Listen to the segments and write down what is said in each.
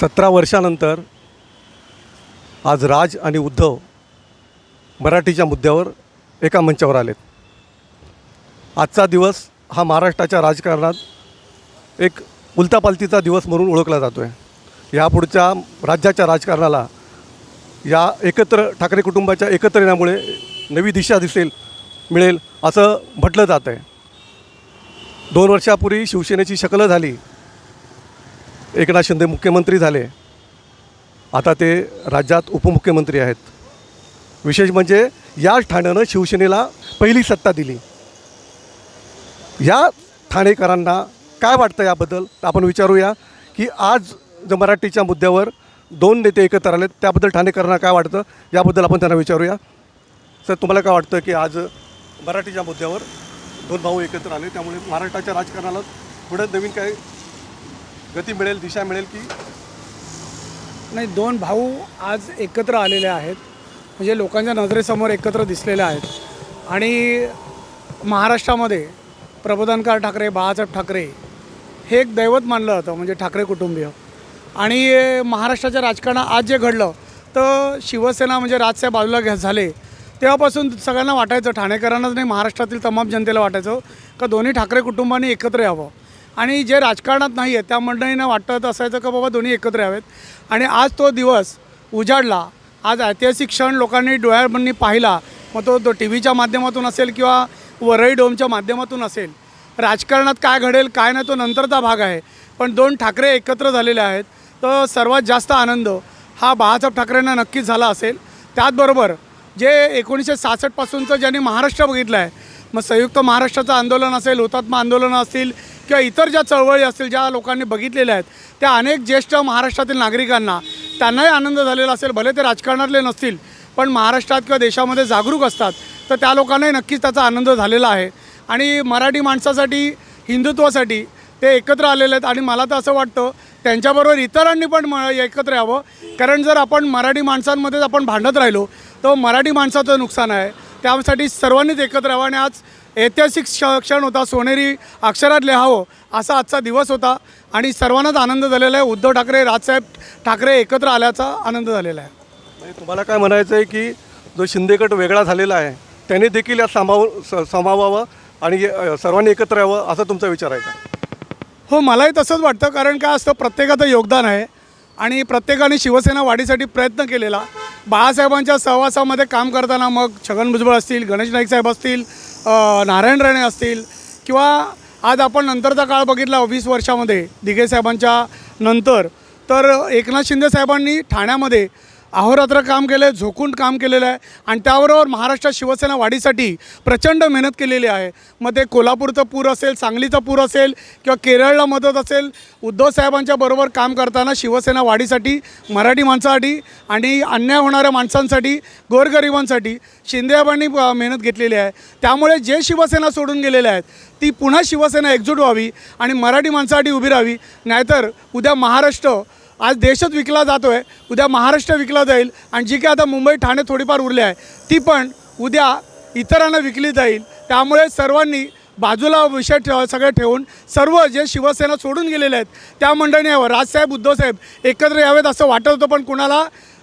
सतरा वर्षानंतर आज राज आणि उद्धव मराठीच्या मुद्द्यावर एका मंचावर आलेत. आजचा दिवस हा महाराष्ट्राच्या राजकारणात एक उलतापालतीचा दिवस म्हणून ओळखला जातो आहे यापुढच्या राज्याच्या राजकारणाला या एकत्र ठाकरे कुटुंबाच्या एकत्र येण्यामुळे नवी दिशा दिसेल मिळेल असं म्हटलं जात आहे दोन वर्षापूर्वी शिवसेनेची शकलं झाली. एकनाथ शिंदे मुख्यमंत्री झाले. आता ते राज्यात उपमुख्यमंत्री आहेत. विशेष म्हणजे याच ठाण्यानं शिवसेनेला पहिली सत्ता दिली. या ठाणेकरांना काय वाटतं याबद्दल? आपण विचारूया की आज जर मराठीच्या मुद्द्यावर दोन नेते एकत्र आले त्याबद्दल ठाणेकरांना काय वाटतं? याबद्दल आपण त्यांना विचारूया. सर तुम्हाला काय वाटतं की आज मराठीच्या मुद्द्यावर दोन भाऊ एकत्र आले त्यामुळे महाराष्ट्राच्या राजकारणाला पुढे नवीन काय गती मिळेल दिशा मिळेल की? नाही दोन भाऊ आज एकत्र आलेले आहेत. म्हणजे लोकांच्या नजरेसमोर एकत्र दिसलेले आहेत. आणि महाराष्ट्रामध्ये प्रबोधनकार ठाकरे बाळासाहेब ठाकरे हे एक दैवत मानलं जातं म्हणजे ठाकरे कुटुंबीय. आणि महाराष्ट्राच्या राजकारणात आज जे घडलं तर शिवसेना म्हणजे राजसाहेब बाजूला घ्या झाले. तेव्हापासून सगळ्यांना वाटायचं ठाणेकरांनाच नाही महाराष्ट्रातील तमाम जनतेला वाटायचं का दोन्ही ठाकरे कुटुंबांनी एकत्र यावं. आणि जे राजकारणात नाही आहे त्या मंडळींना वाटत असायचं का बाबा दोन्ही एकत्र यावेत. आणि आज तो दिवस उजाडला. आज ऐतिहासिक क्षण लोकांनी डोळ्यांनी पाहिला. मग तो तो टी व्हीच्या माध्यमातून असेल किंवा वरळी डोमच्या माध्यमातून असेल राजकारणात काय घडेल काय नाही तो नंतरचा भाग आहे. पण दोन ठाकरे एकत्र झालेले आहेत तर सर्वात जास्त आनंद हा बाळासाहेब ठाकरेंना नक्कीच झाला असेल. त्याचबरोबर जे एकोणीसशे सहासष्टपासूनचं ज्यांनी महाराष्ट्र बघितलं आहे मग संयुक्त महाराष्ट्राचं आंदोलन असेल हुतात्मा आंदोलनं असतील किंवा इतर ज्या चळवळी असतील ज्या लोकांनी बघितलेल्या आहेत त्या अनेक ज्येष्ठ महाराष्ट्रातील नागरिकांना त्यांनाही आनंद झालेला असेल भले ते राजकारणातले नसतील पण महाराष्ट्रात किंवा देशामध्ये जागरूक असतात तर त्या लोकांनाही नक्कीच त्याचा आनंद झालेला आहे. आणि मराठी माणसासाठी हिंदुत्वासाठी ते एकत्र आलेले आहेत आणि मला तर असं वाटतं त्यांच्याबरोबर इतरांनी पण म एकत्र यावं. कारण जर आपण मराठी माणसांमध्येच आपण भांडत राहिलो तर मराठी माणसाचं नुकसान आहे. त्यासाठी सर्वांनीच एकत्र यावं आणि आज ऐतिहासिक क्ष क्षण होता. सोनेरी अक्षरात लिहावं असा आजचा दिवस होता आणि सर्वांनाच आनंद झालेला आहे. उद्धव ठाकरे राजसाहेब ठाकरे एकत्र आल्याचा आनंद झालेला आहे. म्हणजे तुम्हाला काय म्हणायचं आहे की जो शिंदेगट वेगळा झालेला आहे त्याने देखील यात सामाव सामावावं आणि सर्वांनी एकत्र यावं असा तुमचा विचार आहे का? हो मलाही तसंच वाटतं. कारण काय असतं प्रत्येकाचं योगदान आहे आणि प्रत्येकाने शिवसेना वाढीसाठी प्रयत्न केलेला. बाळासाहेबांच्या सहवासामध्ये काम करताना मग छगन भुजबळ असतील गणेश नाईक साहेब असतील नारायण राणे असतील किंवा आज आपण नंतरचा काळ बघितला वीस वर्षामध्ये दिघे साहेबांच्या नंतर तर एकनाथ शिंदे साहेबांनी ठाण्यामध्ये अहोरात्र काम केलं आहे झोकून काम केलेलं आहे. आणि त्याबरोबर महाराष्ट्रात शिवसेना वाढीसाठी प्रचंड मेहनत केलेली आहे. मग ते कोल्हापूरचं पूर असेल सांगलीचा पूर असेल किंवा केरळला मदत असेल उद्धव साहेबांच्या बरोबर काम करताना शिवसेना वाढीसाठी मराठी माणसासाठी आणि अन्याय होणाऱ्या माणसांसाठी गोरगरिबांसाठी शिंदेबांनी मेहनत घेतलेली आहे. त्यामुळे जे शिवसेना सोडून गेलेले आहेत ती पुन्हा शिवसेना एकजूट व्हावी आणि मराठी माणसासाठी उभी राहावी. नाहीतर उद्या महाराष्ट्र आज देशच विकला जातो आहे उद्या महाराष्ट्र विकला जाईल आणि जी काय आता मुंबई ठाणे थोडीफार उरली आहे ती पण उद्या इतरांना विकली जाईल. त्यामुळे सर्वांनी बाजूला विषय ठेव सगळे ठेवून सर्व जे शिवसेना सोडून गेलेले आहेत त्या मंडळीने यावं. राजसाहेब उद्धवसाहेब एकत्र यावेत असं वाटत होतं पण कुणाला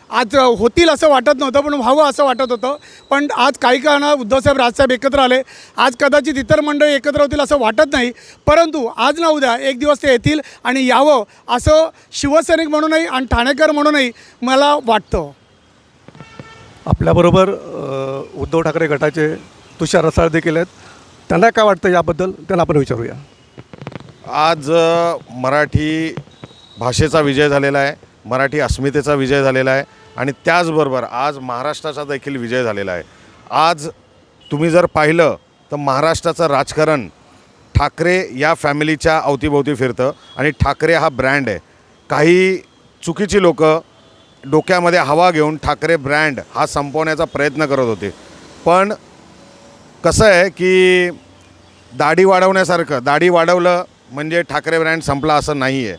आज होतील असं वाटत नव्हतं पण व्हावं असं वाटत होतं. पण आज काही काळानं उद्धवसाहेब राजसाहेब एकत्र आले. आज कदाचित इतर मंडळी एकत्र होतील असं वाटत नाही. परंतु आज ना उद्या एक दिवस ते येतील आणि यावं असं शिवसैनिक म्हणूनही आणि ठाणेकर म्हणूनही मला वाटतं. आपल्याबरोबर उद्धव ठाकरे गटाचे तुषार रसाळ देखील आहेत. त्यांना काय वाटतं याबद्दल? त्यांना आपण विचारूया. आज मराठी भाषेचा विजय झालेला आहे. मराठी अस्मितेचा विजय झालेला आहे आणि त्याचबरोबर आज महाराष्ट्राचा देखील विजय झालेला आहे. आज तुम्ही जर पाहिलं तर महाराष्ट्राचं राजकारण ठाकरे या फॅमिलीच्या अवतीभोवती फिरतं आणि ठाकरे हा ब्रँड आहे. काही चुकीची लोक डोक्यामध्ये हवा घेऊन ठाकरे ब्रँड हा संपवण्याचा प्रयत्न करत होते. पण कसं आहे की दाढी वाढवण्यासारखं दाढी वाढवलं म्हणजे ठाकरे ब्रँड संपला असं नाही आहे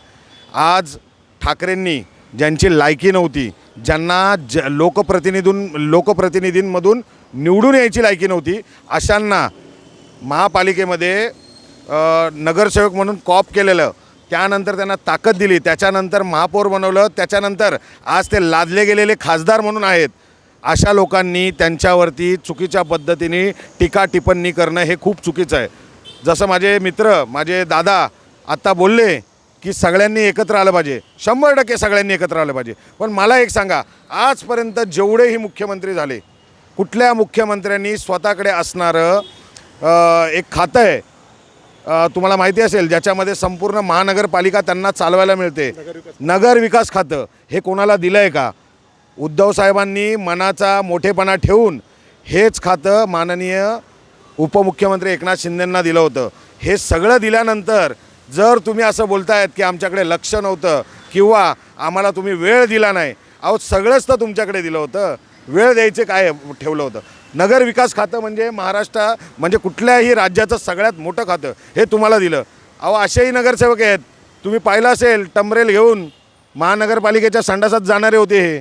आज ठाकरेंनी ज्यांची लायकी नव्हती ज्यांना ज लोकप्रतिनिधून लोकप्रतिनिधींमधून निवडून यायची लायकी नव्हती अशांना महापालिकेमध्ये नगरसेवक म्हणून कॉप केलेलं त्यानंतर त्यांना ताकद दिली त्याच्यानंतर महापौर बनवलं त्याच्यानंतर आज ते लादले गेलेले खासदार म्हणून आहेत. अशा लोकांनी त्यांच्यावरती चुकीच्या पद्धतीने टीका टिप्पणी करणं हे खूप चुकीचं आहे. जसं माझे मित्र माझे दादा आत्ता बोलले की सगळ्यांनी एकत्र आलं पाहिजे. शंभर टक्के सगळ्यांनी एकत्र आलं पाहिजे. पण मला एक सांगा आजपर्यंत जेवढेही मुख्यमंत्री झाले कुठल्या मुख्यमंत्र्यांनी स्वतःकडे असणारं एक खातं आहे तुम्हाला माहिती असेल ज्याच्यामध्ये संपूर्ण महानगरपालिका त्यांना चालवायला मिळते. नगर विकास खातं हे कोणाला दिलं आहे का? उद्धव साहेबांनी मनाचा मोठेपणा ठेवून हेच खातं माननीय उपमुख्यमंत्री एकनाथ शिंदेंना दिलं होतं. हे सगळं दिल्यानंतर जर तुम्ही असं बोलतायत की आमच्याकडे लक्ष नव्हतं किंवा आम्हाला तुम्ही वेळ दिला नाही अहो सगळंच तर तुमच्याकडे दिलं होतं. वेळ द्यायचं काय ठेवलं होतं? नगर विकास खातं म्हणजे महाराष्ट्र म्हणजे कुठल्याही राज्याचं सगळ्यात मोठं खातं हे तुम्हाला दिलं. अहो असेही नगरसेवक आहेत. तुम्ही पाहिलं असेल टमरेल घेऊन महानगरपालिकेच्या संडासात जाणारे होते हे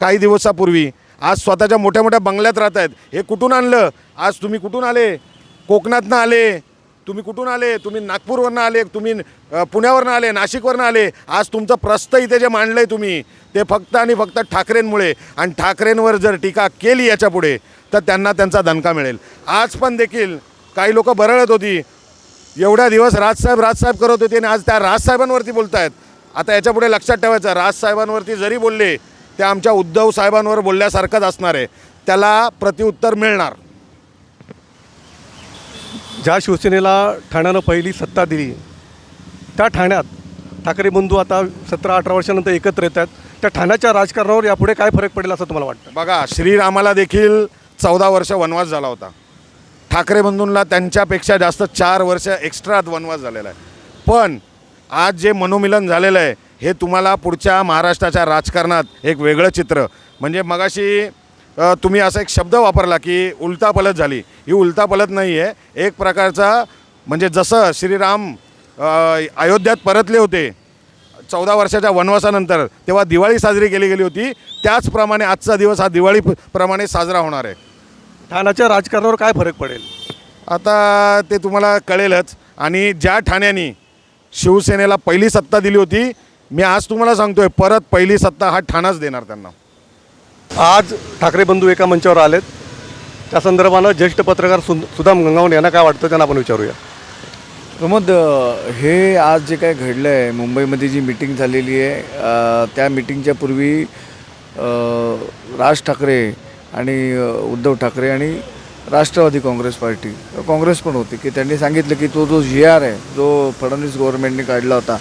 काही दिवसापूर्वी. आज स्वतःच्या मोठ्या मोठ्या बंगल्यात राहत आहेत हे कुठून आणलं? आज तुम्ही कुठून आले? कोकणातनं आले. तुम्ही कुठून आले? तुम्ही नागपूरवरनं आले तुम्ही पुण्यावरनं आले नाशिकवरनं आले. आज तुमचं प्रस्त इथे जे मांडलं आहे तुम्ही ते फक्त आणि फक्त ठाकरेंमुळे. आणि ठाकरेंवर जर टीका केली याच्यापुढे तर त्यांना त्यांचा दणका मिळेल. आज पण देखील काही लोक बरळत होती. एवढ्या दिवस राजसाहेब राजसाहेब करत होते आणि आज त्या राजसाहेबांवरती बोलत आहेत आता याच्यापुढे लक्षात ठेवायचं राजसाहेबांवरती जरी बोलले ते आमच्या उद्धव साहेबांवर बोलल्यासारखंच असणार आहे. त्याला प्रतिउत्तर मिळणार. ज्या शिवसेनेला ठाण्यानं पहिली सत्ता दिली त्या ठाण्यात ठाकरे बंधू आता सतरा अठरा वर्षानंतर एकत्र येतात. त्या ठाण्याच्या राजकारणावर यापुढे काय फरक पडेल असं तुम्हाला वाटतं? बघा श्रीरामाला देखील चौदा वर्ष वनवास झाला होता. ठाकरे बंधूंना त्यांच्यापेक्षा जास्त चार वर्ष एक्स्ट्रा वनवास झालेला आहे. पण आज जे मनोमिलन झालेलं आहे हे तुम्हाला पुढच्या महाराष्ट्राच्या राजकारणात एक वेगळं चित्र. म्हणजे मगाशी तुम्ही असा एक शब्द वापरला की उलतापलत झाली. ही उलतापलत नाही आहे एक प्रकारचा म्हणजे जसं श्रीराम अयोध्यात परतले होते चौदा वर्षाच्या वनवासानंतर तेव्हा दिवाळी साजरी केली गेली होती. त्याचप्रमाणे आजचा दिवस हा दिवाळी प्रमाणे साजरा होणार आहे. ठाण्याच्या राजकारणावर काय फरक पडेल? आता ते तुम्हाला कळेलच. आणि ज्या ठाण्यानी शिवसेनेला पहिली सत्ता दिली होती मी आज तुम्हाला सांगतोय परत पहिली सत्ता हा ठाणाच देणार त्यांना. आज ठाकरे बंधू एका मंचावर आलेत. त्या संदर्भानं ज्येष्ठ पत्रकार सु सुदाम गंगावन यांना काय वाटतं त्यांना आपण विचारूया. प्रमोद हे आज जे काय घडलं आहे मुंबईमध्ये जी मिटिंग झालेली आहे त्या मिटिंगच्या पूर्वी राज ठाकरे आणि उद्धव ठाकरे आणि राष्ट्रवादी काँग्रेस पार्टी काँग्रेस पण होती की त्यांनी सांगितलं की तो जो जी आर आहे जो फडणवीस गव्हर्नमेंटने काढला होता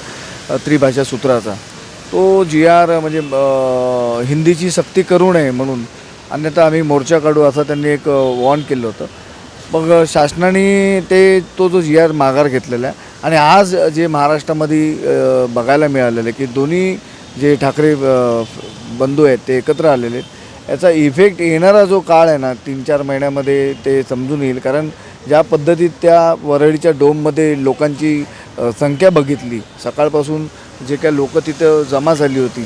त्रिभाषा सूत्राचा तो जी आर म्हणजे हिंदीची सक्ती करू नये म्हणून अन्यथा आम्ही मोर्चा काढू असं त्यांनी एक वॉर्न केलं होतं. मग शासनाने ते तो जो जी आर माघार घेतलेला आहे आणि आज जे महाराष्ट्रामध्ये बघायला मिळालेलं आहे की दोन्ही जे ठाकरे बंधू आहेत ते एकत्र आलेले आहेत याचा इफेक्ट येणारा जो काळ आहे ना तीन चार महिन्यामध्ये ते समजून येईल. कारण ज्या पद्धतीत त्या वरळीच्या डोममध्ये लोकांची संख्या बघितली सकाळपासून जे काय लोकं तिथं जमा झाली होती.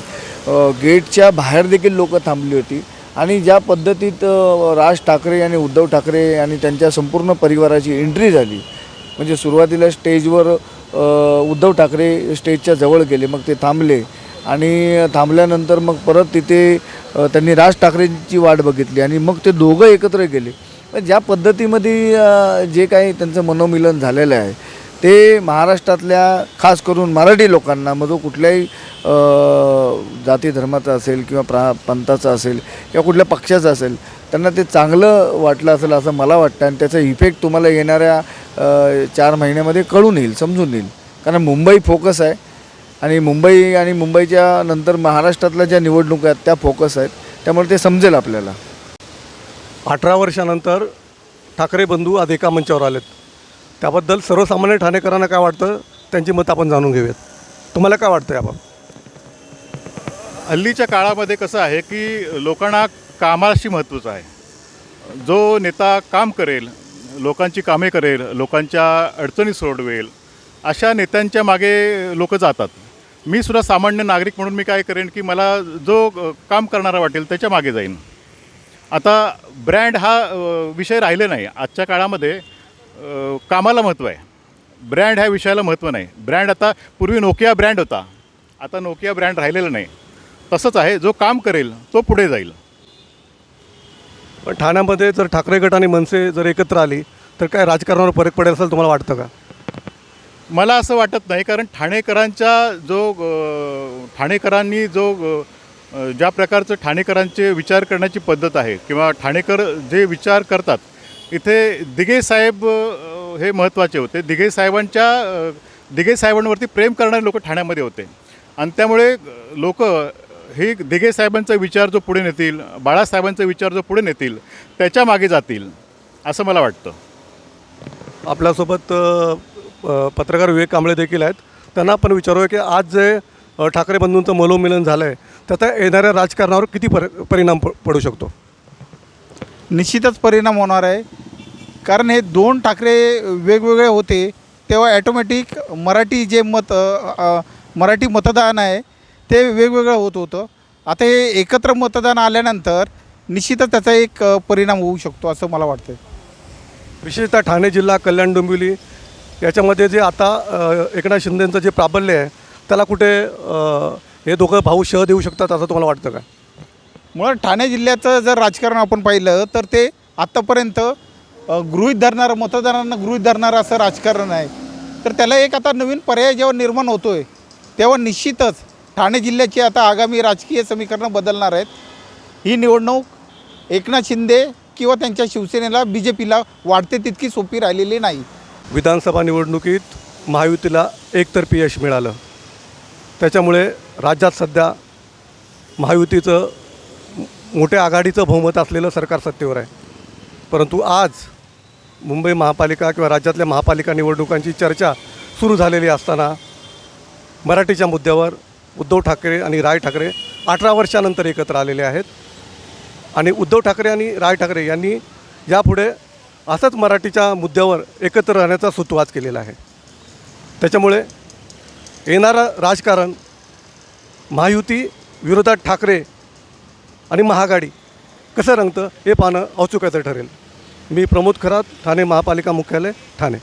गेटच्या बाहेर देखील लोक थांबली होती. आणि ज्या पद्धतीत राज ठाकरे आणि उद्धव ठाकरे आणि त्यांच्या संपूर्ण परिवाराची एंट्री झाली. म्हणजे सुरुवातीला स्टेजवर उद्धव ठाकरे स्टेजच्या जवळ गेले मग ते थांबले. आणि थांबल्यानंतर मग परत तिथे त्यांनी राज ठाकरेंची वाट बघितली आणि मग ते दोघं एकत्र गेले. पण ज्या पद्धतीमध्ये जे काही त्यांचं मनोमिलन झालेलं आहे ते महाराष्ट्रातल्या खास करून मराठी लोकांना मग जो कुठल्याही जाती धर्माचा असेल किंवा प्रा पंथाचा असेल किंवा कुठल्या पक्षाचा असेल त्यांना ते चांगलं वाटलं असेल असं मला वाटतं आणि त्याचा इफेक्ट तुम्हाला येणाऱ्या चार महिन्यामध्ये कळून येईल समजून येईल. कारण मुंबई फोकस आहे आणि मुंबई आणि मुंबईच्या नंतर महाराष्ट्रातल्या ज्या निवडणुका आहेत त्या फोकस आहेत त्यामुळे ते समजेल आपल्याला. अठरा वर्षानंतर ठाकरे बंधू आज एका मंचावर आलेत. त्याबद्दल सर्वसामान्य ठाणेकरांना काय वाटतं त्यांची मतं आपण जाणून घेऊयात. तुम्हाला काय वाटतं याबाबत हल्लीच्या काळामध्ये कसं आहे की लोकांना कामाशी महत्त्वाचं आहे. जो नेता काम करेल लोकांची कामे करेल लोकांच्या अडचणी सोडवेल अशा नेत्यांच्या मागे लोक जातात. मी सुद्धा सामान्य नागरिक म्हणून मी काय करेन की मला जो काम करणारा वाटेल त्याच्यामागे जाईन. आता ब्रँड हा विषय राहिले नाही. आजच्या काळामध्ये कामाला महत्त्व आहे. ब्रँड ह्या विषयाला महत्त्व नाही. ब्रँड आता पूर्वी नोकिया ब्रँड होता. आता नोकिया ब्रँड राहिलेला नाही. तसंच आहे जो काम करेल तो पुढे जाईल. पण ठाण्यामध्ये जर ठाकरे गट आणि मनसे जर एकत्र आली तर काय राजकारणावर फरक पडेल असं तुम्हाला वाटतं का? मला असं वाटत नाही कारण ठाणेकरांच्या जो ठाणेकरांनी जो ज्या प्रकारचं ठाणेकरांचे विचार करण्याची पद्धत आहे किंवा ठाणेकर जे विचार करतात इथे दिघे साहेब हे महत्त्वाचे होते. दिघे साहेबांच्या दिघे साहेबांवरती प्रेम करणारे लोक ठाण्यामध्ये होते. आणि त्यामुळे लोक हे दिघे साहेबांचा विचार जो पुढे नेतील बाळासाहेबांचा विचार जो पुढे नेतील त्याच्यामागे जातील असं मला वाटतं. आपल्यासोबत पत्रकार विवेक कांबळे देखील आहेत. त्यांना आपण विचारूया की आज जे ठाकरे बंधूंचं मनोमिलन झालं आहे त्याचा येणाऱ्या राजकारणावर किती पर परिणाम प पडू शकतो? निश्चितच परिणाम होणार आहे. कारण हे दोन ठाकरे वेगवेगळे होते तेव्हा ॲटोमॅटिक मराठी जे मत मराठी मतदान आहे ते वेगवेगळं होत होतं. आता हे एकत्र मतदान आल्यानंतर निश्चितच त्याचा एक परिणाम होऊ शकतो असं मला वाटतं विशेषतः ठाणे जिल्हा कल्याण डोंबिवली याच्यामध्ये जे आता एकनाथ शिंदेंचं जे प्राबल्य आहे त्याला कुठे हे दोघं भाऊ शह देऊ शकतात असं तुम्हाला वाटतं का? मुळात ठाणे जिल्ह्याचं जर राजकारण आपण पाहिलं तर ते आत्तापर्यंत गृहित गृहीत धरणारं मतदारांना गृहीत धरणारं असं राजकारण आहे. तर त्याला एक आता नवीन पर्याय जेव्हा निर्माण होतो आहे तेव्हा निश्चितच ठाणे जिल्ह्याची आता आगामी राजकीय समीकरणं बदलणार आहेत. ही निवडणूक एकनाथ शिंदे किंवा त्यांच्या शिवसेनेला बी जे पीला वाढते तितकी सोपी राहिलेली नाही. विधानसभा निवडणुकीत महायुतीला एकतर्फी यश मिळालं. त्याच्यामुळे राज्यात सध्या महायुतीचं मोठ्या आघाडीचं बहुमत असलेलं सरकार सत्तेवर आहे. परंतु आज मुंबई महापालिका किंवा राज्यातल्या महापालिका निवडणुकांची चर्चा सुरू झालेली असताना मराठीच्या मुद्द्यावर उद्धव ठाकरे आणि राय ठाकरे अठरा वर्षानंतर एकत्र आलेले आहेत. आणि उद्धव ठाकरे आणि राय ठाकरे यांनी यापुढे असंच मराठीच्या मुद्द्यावर एकत्र राहण्याचा सुतवाच केलेला आहे. त्याच्यामुळे येणारं राजकारण महायुती विरोधात ठाकरे आणि महागाडी कसं रंगतं हे पाहणं औचुक्याचं ठरेल. मी प्रमोद खरात ठाणे महापालिका मुख्यालय ठाणे.